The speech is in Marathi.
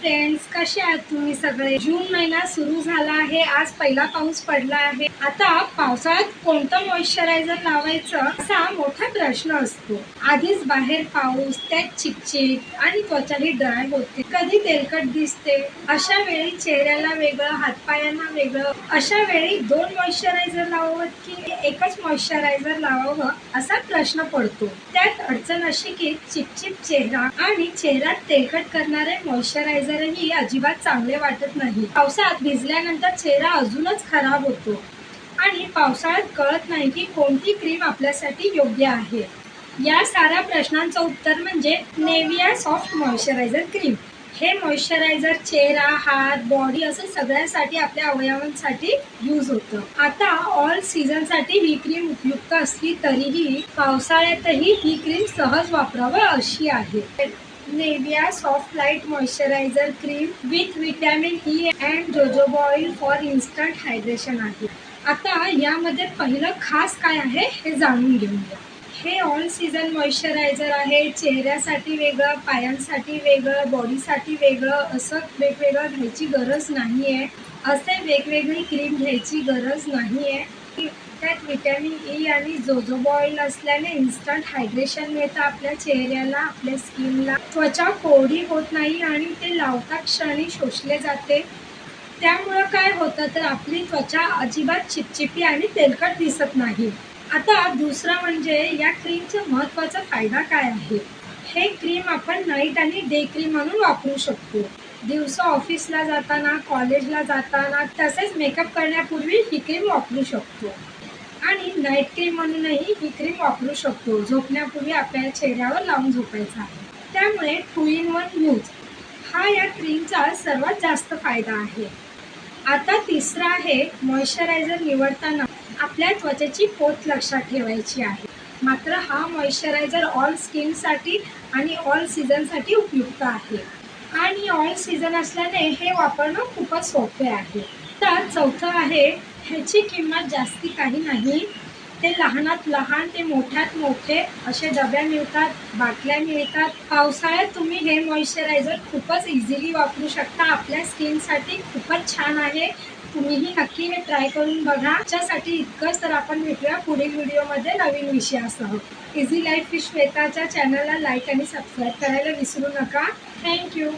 फ्रेंड्स कसे आहात तुम्ही सगळे? जून महिना सुरू झाला आहे आज पहिला पाऊस पडला आहे. आता पावसाळ्यात कोणतं मॉइश्चरायझर लावायचं असा मोठा प्रश्न असतो. आधीच बाहेर पाऊस त्यात चिकचिक आणि त्वचाही ड्राय होते. कधी तेलकट दिसते अशा वेळी चेहऱ्याला वेगळं हातपायांना वेगळं अशा वेळी दोन मॉइश्चरायझर लावावं की एकच मॉइश्चरायझर लावावं असा प्रश्न पडतो. त्यात अडचण अशी की चिपचिप चेहरा आणि चेहरा तेलकट करणारे मॉइश्चरायझरही अजिबात चांगले वाटत नाही. पावसात भिजल्यानंतर चेहरा अजूनच खराब होतो. आणि पावसाळ्यात कळत नाही की कोणती क्रीम आपल्यासाठी योग्य आहे. या साऱ्या प्रश्नांचं उत्तर म्हणजे नेविया सॉफ्ट मॉइश्चरायझर क्रीम. हे मॉइश्चरायझर चेहरा हात बॉडी असं सगळ्यासाठी आपल्या अवयवांसाठी यूज होतं. आता ऑल सीझनसाठी ही क्रीम उपयुक्त असली तरीही पावसाळ्यातही ही क्रीम सहज वापरावं अशी आहे. Nivea soft light moisturiser cream with vitamin E and jojoba oil for instant hydration आहे. आता यामध्ये पहिलं खास काय आहे हे जाणून घेऊया हे ऑल सीझन मॉइश्चरायझर आहे. चेहऱ्यासाठी वेगळं पायांसाठी वेगळं बॉडीसाठी वेगळं असं वेगवेगळं घ्यायची गरज नाही आहे असे वेगवेगळी क्रीम घ्यायची गरज नाही आहे व्हिटॅमिन ई e आणि जोजोबा ऑइल असल्याने इन्स्टंट हायड्रेशन मिळतं आपल्या चेहऱ्याला आपल्या स्किनला त्वचा कोरडी होत नाही आणि ते लावता क्षणी शोषले जाते. त्यामुळं काय होतं तर आपली त्वचा अजिबात चिपचिपी आणि तेलकट दिसत नाही. आता दुसरं म्हणजे या क्रीमचा महत्त्वाचा फायदा काय आहे? हे क्रीम आपण नाईट आणि डे क्रीम म्हणून वापरू शकतो. दिवसा ऑफिसला जाताना कॉलेजला जाताना तसेच मेकअप करण्यापूर्वी ही क्रीम वापरू शकतो. आणि नाईट क्रीम म्हणूनही ही क्रीम वापरू शकतो. झोपण्यापूर्वी आपल्या चेहऱ्यावर लावून झोपायचा त्यामुळे टू इन वन यूज हा या क्रीमचा सर्वात जास्त फायदा आहे. आता तिसरा आहे मॉइश्चरायझर निवडताना आपल्या त्वचेची पोत लक्षात ठेवायची आहे. मात्र हा मॉइश्चरायझर ऑल स्किनसाठी आणि ऑल सीझनसाठी उपयुक्त आहे. आणि ऑल सीझन असल्याने हे वापरणं खूपच सोपे आहे. तर चौथं आहे ह्याची किंमत जास्ती काही नाही. ते लहानात लहान ते मोठ्यात मोठे असे डब्या मिळतात बाटल्या मिळतात. पावसाळ्यात तुम्ही हे मॉइश्चरायझर खूपच इझिली वापरू शकता. आपल्या स्किनसाठी खूपच छान आहे. तुम्हीही नक्की हे ट्राय करून बघा. त्याच्यासाठी इतकंच तर आपण भेटूया पुढील व्हिडिओमध्ये नवीन विषयासह. इझी लाईफ विश्वेताच्या चॅनलला लाईक आणि सबस्क्राईब करायला विसरू नका. थँक्यू